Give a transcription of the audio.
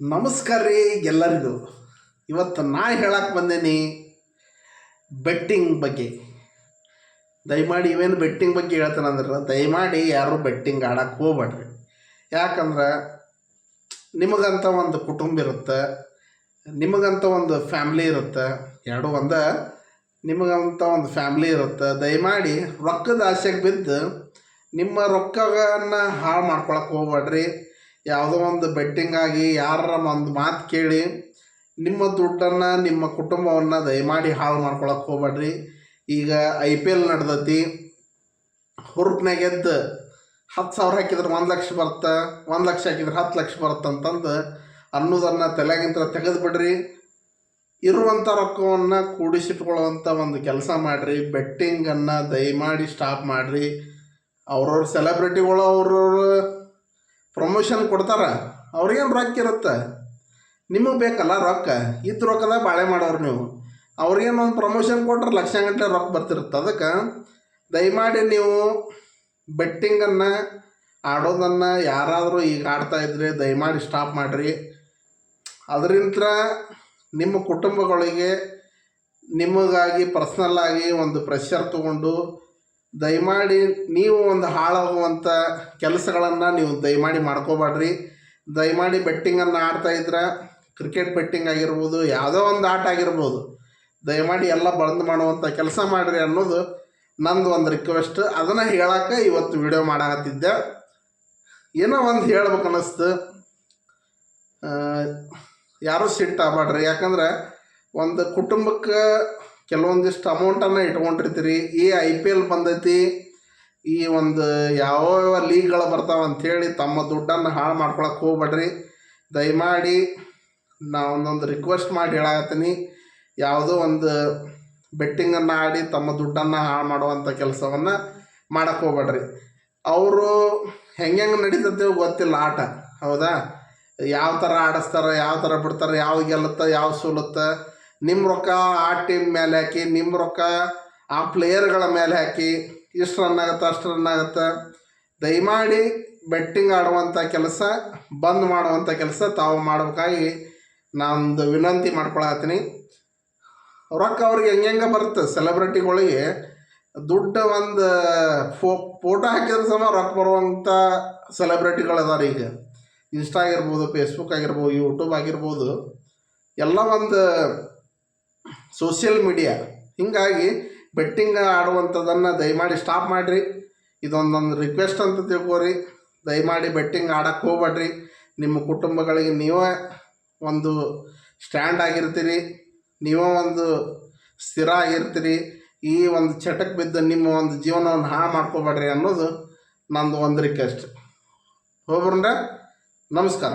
ನಮಸ್ಕಾರ ರೀ ಎಲ್ಲರಿಗೂ. ಇವತ್ತು ನಾ ಹೇಳಕ್ಕೆ ಬಂದೇನಿ ಬೆಟ್ಟಿಂಗ್ ಬಗ್ಗೆ. ದಯಮಾಡಿ ಇವೇನು ಬೆಟ್ಟಿಂಗ್ ಬಗ್ಗೆ ಹೇಳ್ತಾನಂದ್ರೆ ದಯಮಾಡಿ ಯಾರು ಬೆಟ್ಟಿಂಗ್ ಆಡಕ್ಕೆ ಹೋಗ್ಬೇಡ್ರಿ ಯಾಕಂದ್ರೆ ನಿಮಗಂತ ಒಂದು ಕುಟುಂಬ ಇರುತ್ತೆ, ನಿಮಗಂತ ಒಂದು ಫ್ಯಾಮ್ಲಿ ಇರುತ್ತೆ, ಎರಡು ಒಂದು, ನಿಮಗಂತ ಒಂದು ಫ್ಯಾಮ್ಲಿ ಇರುತ್ತೆ, ದಯಮಾಡಿ ರೊಕ್ಕದ ಆಸೆಗೆ ಬಿದ್ದು ನಿಮ್ಮ ರೊಕ್ಕವನ್ನು ಹಾಳು ಮಾಡ್ಕೊಳಕ್ಕೆ ಹೋಗ್ಬೇಡ್ರಿ ಯಾವುದೋ ಒಂದು ಬೆಟ್ಟಿಂಗ್ ಆಗಿ ಯಾರ ಒಂದು ಮಾತು ಕೇಳಿ ನಿಮ್ಮ ದುಡ್ಡನ್ನು, ನಿಮ್ಮ ಕುಟುಂಬವನ್ನು ದಯಮಾಡಿ ಹಾಳು ಮಾಡ್ಕೊಳಕ್ಕೆ ಹೋಗ್ಬೇಡ್ರಿ. ಈಗ ಐ ಪಿ ಎಲ್ ನಡ್ದತಿ. ಹುರುಪ್ನಾಗ ಎದ್ದು ಹತ್ತು ಸಾವಿರ ಹಾಕಿದ್ರೆ ಒಂದು ಲಕ್ಷ ಬರುತ್ತೆ, ಒಂದು ಲಕ್ಷ ಹಾಕಿದ್ರೆ ಹತ್ತು ಲಕ್ಷ ಬರುತ್ತೆ ಅಂತಂದು ಅನ್ನೋದನ್ನು ತಲೆಗಿಂತ ತೆಗೆದುಬಿಡ್ರಿ. ಇರುವಂಥ ರೊಕ್ಕವನ್ನು ಕೂಡಿಸಿಟ್ಕೊಳ್ಳುವಂಥ ಒಂದು ಕೆಲಸ ಮಾಡಿರಿ. ಬೆಟ್ಟಿಂಗನ್ನು ದಯಮಾಡಿ ಸ್ಟಾಪ್ ಮಾಡಿರಿ. ಅವ್ರವ್ರ ಸೆಲೆಬ್ರಿಟಿಗಳು ಅವ್ರವ್ರ ಪ್ರಮೋಷನ್ ಕೊಡ್ತಾರ, ಅವ್ರಿಗೇನು ರೊಕ್ಕ ಇರುತ್ತೆ? ನಿಮಗೆ ಬೇಕಲ್ಲ ರೊಕ್ಕ? ಇದ್ದ ರೊಕ್ಕದ ಬಾಳೆ ಮಾಡೋರು ನೀವು. ಅವ್ರಿಗೇನು ಒಂದು ಪ್ರಮೋಷನ್ ಕೊಟ್ರೆ ಲಕ್ಷಗಟ್ಟಲೆ ರೊಕ್ಕ ಬರ್ತಿರುತ್ತೆ. ಅದಕ್ಕೆ ದಯಮಾಡಿ ನೀವು ಬೆಟ್ಟಿಂಗನ್ನು, ಆಡೋದನ್ನು ಯಾರಾದರೂ ಈಗ ಆಡ್ತಾ ಇದ್ರೆ ದಯಮಾಡಿ ಸ್ಟಾಪ್ ಮಾಡಿರಿ. ಅದರಿಂದ ನಿಮ್ಮ ಕುಟುಂಬಗಳಿಗೆ ನಿಮಗಾಗಿ ಪರ್ಸ್ನಲ್ಲಾಗಿ ಒಂದು ಪ್ರೆಷರ್ ತಗೊಂಡು ದಯಮಾಡಿ ನೀವು ಒಂದು ಹಾಳಾಗುವಂಥ ಕೆಲಸಗಳನ್ನು ನೀವು ದಯಮಾಡಿ ಮಾಡ್ಕೋಬೇಡ್ರಿ. ದಯಮಾಡಿ ಬೆಟ್ಟಿಂಗನ್ನು ಆಡ್ತಾ ಇದ್ರೆ ಕ್ರಿಕೆಟ್ ಬೆಟ್ಟಿಂಗ್ ಆಗಿರ್ಬೋದು, ಯಾವುದೋ ಒಂದು ಆಟ ಆಗಿರ್ಬೋದು, ದಯಮಾಡಿ ಎಲ್ಲ ಬಂದ್ ಮಾಡುವಂಥ ಕೆಲಸ ಮಾಡಿರಿ ಅನ್ನೋದು ನಂದು ಒಂದು ರಿಕ್ವೆಸ್ಟ್ ಅದನ್ನು ಹೇಳಕ್ಕೆ ಇವತ್ತು ವಿಡಿಯೋ ಮಾಡಾಕತ್ತಿದ್ದೆ. ಏನೋ ಒಂದು ಹೇಳ್ಬೇಕು ಅನ್ನಿಸ್ತು ಯಾರೂ ಸಿಟ್ಟಾಗಬೇಡ್ರಿ ಯಾಕಂದ್ರೆ ಒಂದು ಕುಟುಂಬಕ್ಕೆ ಕೆಲವೊಂದಿಷ್ಟು ಅಮೌಂಟನ್ನು ಇಟ್ಕೊಂಡಿರ್ತೀರಿ. ಈ ಐ ಪಿ ಎಲ್ ಬಂದೈತಿ. ಈ ಒಂದು ಯಾವ ಯಾವ ಲೀಗ್ಗಳು ಬರ್ತಾವೆ ಅಂಥೇಳಿ ತಮ್ಮ ದುಡ್ಡನ್ನು ಹಾಳು ಮಾಡ್ಕೊಳಕ್ಕೆ ಹೋಗ್ಬೇಡ್ರಿ. ದಯಮಾಡಿ ನಾ ಒಂದೊಂದು ರಿಕ್ವೆಸ್ಟ್ ಮಾಡಿ ಹೇಳಾಕತ್ತೀನಿ. ಯಾವುದೋ ಒಂದು ಬೆಟ್ಟಿಂಗನ್ನು ಆಡಿ ತಮ್ಮ ದುಡ್ಡನ್ನು ಹಾಳು ಮಾಡುವಂಥ ಕೆಲಸವನ್ನು ಮಾಡಕ್ಕೆ ಹೋಗ್ಬೇಡ್ರಿ. ಅವರು ಹೆಂಗೆ ಹೆಂಗೆ ನಡೀತೈತೆ ಗೊತ್ತಿಲ್ಲ ಆಟ. ಹೌದಾ? ಯಾವ ಥರ ಆಡಿಸ್ತಾರೆ, ಯಾವ ಥರ ಬಿಡ್ತಾರೆ, ಯಾವ ಗೆಲ್ಲುತ್ತೆ, ಯಾವ ಸೋಲುತ್ತೆ ನಿಮ್ಮ ರೊಕ್ಕ ಆ ಟೀಮ್ ಮೇಲೆ ಹಾಕಿ ನಿಮ್ಮ ರೊಕ್ಕ ಆ ಪ್ಲೇಯರ್ಗಳ ಮೇಲೆ ಹಾಕಿ, ಇಷ್ಟು ರನ್ ಆಗುತ್ತೆ, ಅಷ್ಟು ರನ್ ಆಗುತ್ತೆ. ದಯಮಾಡಿ ಬೆಟ್ಟಿಂಗ್ ಆಡುವಂಥ ಕೆಲಸ, ಬಂದ್ ಮಾಡುವಂಥ ಕೆಲಸ ತಾವು ಮಾಡಬೇಕಾಗಿ ನಾನೊಂದು ವಿನಂತಿ ಮಾಡ್ಕೊಳತ್ತೀನಿ ರೊಕ್ಕ ಅವ್ರಿಗೆ ಹೆಂಗೆ ಹೆಂಗೆ ಬರುತ್ತೆ? ಸೆಲೆಬ್ರಿಟಿಗಳಿಗೆ ದುಡ್ಡು ಒಂದು, ಫೋ ಫೋಟೋ ಹಾಕಿದ್ರೆ ಸಮ ರೊಕ್ಕ ಬರುವಂಥ ಸೆಲೆಬ್ರಿಟಿಗಳು ಅದಾರೆ ಈಗ. ಇನ್ಸ್ಟಾ ಆಗಿರ್ಬೋದು ಫೇಸ್ಬುಕ್ ಆಗಿರ್ಬೋದು ಯೂಟ್ಯೂಬ್ ಆಗಿರ್ಬೋದು, ಎಲ್ಲ ಒಂದು ಸೋಷಿಯಲ್ ಮೀಡಿಯಾ ಹೀಗಾಗಿ ಬೆಟ್ಟಿಂಗ್ ಆಡುವಂಥದ್ದನ್ನು ದಯಮಾಡಿ ಸ್ಟಾಪ್ ಮಾಡಿರಿ. ಇದೊಂದೊಂದು ರಿಕ್ವೆಸ್ಟ್ ಅಂತ ತಿಳ್ಕೊರಿ. ದಯಮಾಡಿ ಬೆಟ್ಟಿಂಗ್ ಆಡಕ್ಕೆ ಹೋಗ್ಬೇಡ್ರಿ. ನಿಮ್ಮ ಕುಟುಂಬಗಳಿಗೆ ನೀವೇ ಒಂದು ಸ್ಟ್ಯಾಂಡ್ ಆಗಿರ್ತೀರಿ. ನೀವೇ ಒಂದು ಸ್ಥಿರ ಆಗಿರ್ತೀರಿ. ಈ ಒಂದು ಚಟಕ್ಕೆ ಬಿದ್ದು ನಿಮ್ಮ ಒಂದು ಜೀವನವನ್ನು ಹಾಳು ಮಾಡ್ಕೋಬೇಡ್ರಿ ಅನ್ನೋದು ನಂದು ಒಂದು ರಿಕ್ವೆಸ್ಟ್ ಹೋಗ್ರಂಡ ನಮಸ್ಕಾರ.